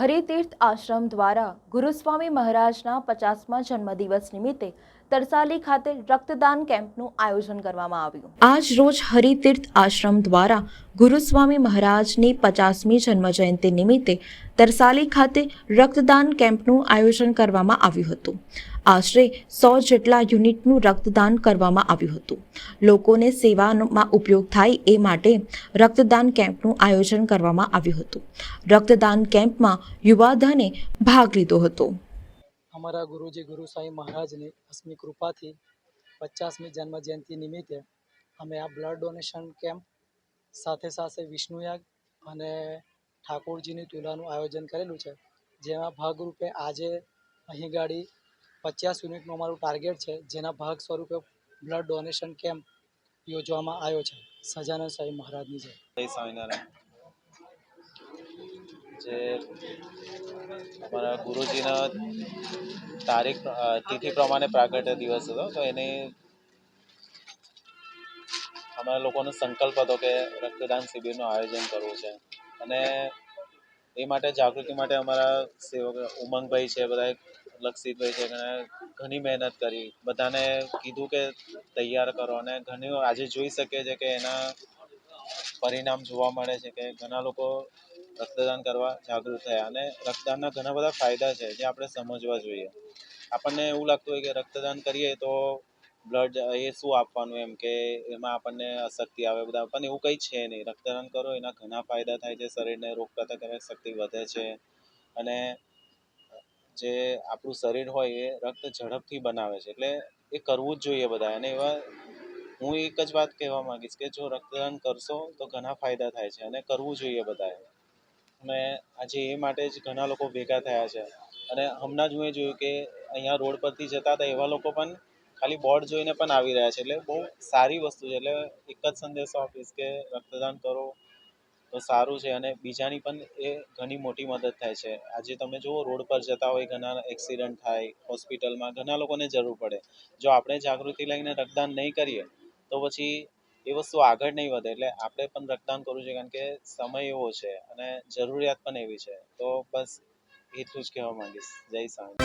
હરિતીર્થ આશ્રમ દ્વારા ગુરુસ્વામી મહારાજના પચાસમા જન્મદિવસ નિમિત્તે તરસાલી ખાતે રક્તદાન કેમ્પનું આયોજન કરવામાં આવ્યું. આજ રોજ હરિતીર્થ આશ્રમ દ્વારા ગુરુસ્વામી મહારાજની પચાસમી જન્મજયંતિ નિમિત્તે તરસાલી ખાતે રક્તદાન કેમ્પનું આયોજન કરવામાં આવ્યું હતું. આશરે સો જેટલા યુનિટનું રક્તદાન કરવામાં આવ્યું હતું. લોકોને સેવામાં ઉપયોગ થાય એ માટે રક્તદાન કેમ્પનું આયોજન કરવામાં આવ્યું હતું. રક્તદાન કેમ્પમાં યુવાધને ભાગ લીધો હતો. અમારા ગુરુજી ગુરુ સાંઈ મહારાજની અસમી કૃપાથી પચાસમી જન્મ જયંતિ નિમિત્તે અમે આ બ્લડ ડોનેશન કેમ્પ સાથે સાથે વિષ્ણુયાગ અને ઠાકોરજીની તુલાનું આયોજન કરેલું છે. જેમાં ભાગરૂપે આજે અહીં ગાડી પચાસ યુનિટનું અમારું ટાર્ગેટ છે, જેના ભાગ સ્વરૂપે બ્લડ ડોનેશન કેમ્પ યોજવામાં આવ્યો છે. સજાનંદ સાંઈ મહારાજની જય સ્વામિનારાયણ. જે અમારા ગુરુજીના તારીખ તિથિ પ્રમાણે પ્રાગટ્ય દિવસ હતો, તો એની અમારા લોકોનો સંકલ્પ હતો કે રક્તદાન શિબિરનું આયોજન કરવું છે. અને એ માટે જાગૃતિ માટે અમારા સેવક ઉમંગભાઈ છે બધા લક્ષિતભાઈ છે, એમણે ઘણી મહેનત કરી. બધાને કીધું કે તૈયાર કરો અને ઘણી આજે જોઈ શકીએ છીએ કે એના પરિણામ જોવા મળે છે કે ઘણા લોકો રક્તદાન કરવા જાગૃત થયા અને રક્તદાનના ઘણા બધા ફાયદા છે જે આપણે સમજવા જોઈએ. આપણને એવું લાગતું હોય કે રક્તદાન કરીએ તો બ્લડ એ શું આપવાનું એમ કે એમાં આપણને અશક્તિ આવે બધા, પણ એવું કંઈ છે નહીં. રક્તદાન કરો, એના ઘણા ફાયદા થાય છે. શરીરને રોગ પ્રતિકારક શક્તિ વધે છે અને જે આપણું શરીર હોય એ રક્ત ઝડપથી બનાવે છે. એટલે એ કરવું જ જોઈએ બધા અને એવા હું એક જ વાત કહેવા માંગીશ કે જો રક્તદાન કરશો તો ઘણા ફાયદા થાય છે અને કરવું જોઈએ બધાએ. અને આજે એ માટે જ ઘણા લોકો ભેગા થયા છે. અને હમણાં જ હું એ જોયું કે અહીંયા રોડ પરથી જતા હતા એવા લોકો પણ ખાલી બોર્ડ જોઈને પણ આવી રહ્યા છે. એટલે બહુ સારી વસ્તુ છે. એટલે એક જ સંદેશો આપીશ કે રક્તદાન કરો તો સારું છે અને બીજાની પણ એ ઘણી મોટી મદદ થાય છે. આજે તમે જુઓ રોડ પર જતા હોય, ઘણા એક્સિડન્ટ થાય, હોસ્પિટલમાં ઘણા લોકોને જરૂર પડે. જો આપણે જાગૃતિ લઈને રક્તદાન નહીં કરીએ તો પછી એ વસ્તુ આગળ નહીં વધે, એટલે આપણે પણ રક્તદાન કરવું જોઈએ કારણ કે સમય એવો છે અને જરૂરિયાત પણ એવી છે. તો બસ એટલું જ કહેવા માંગીશ. જય સ્વામી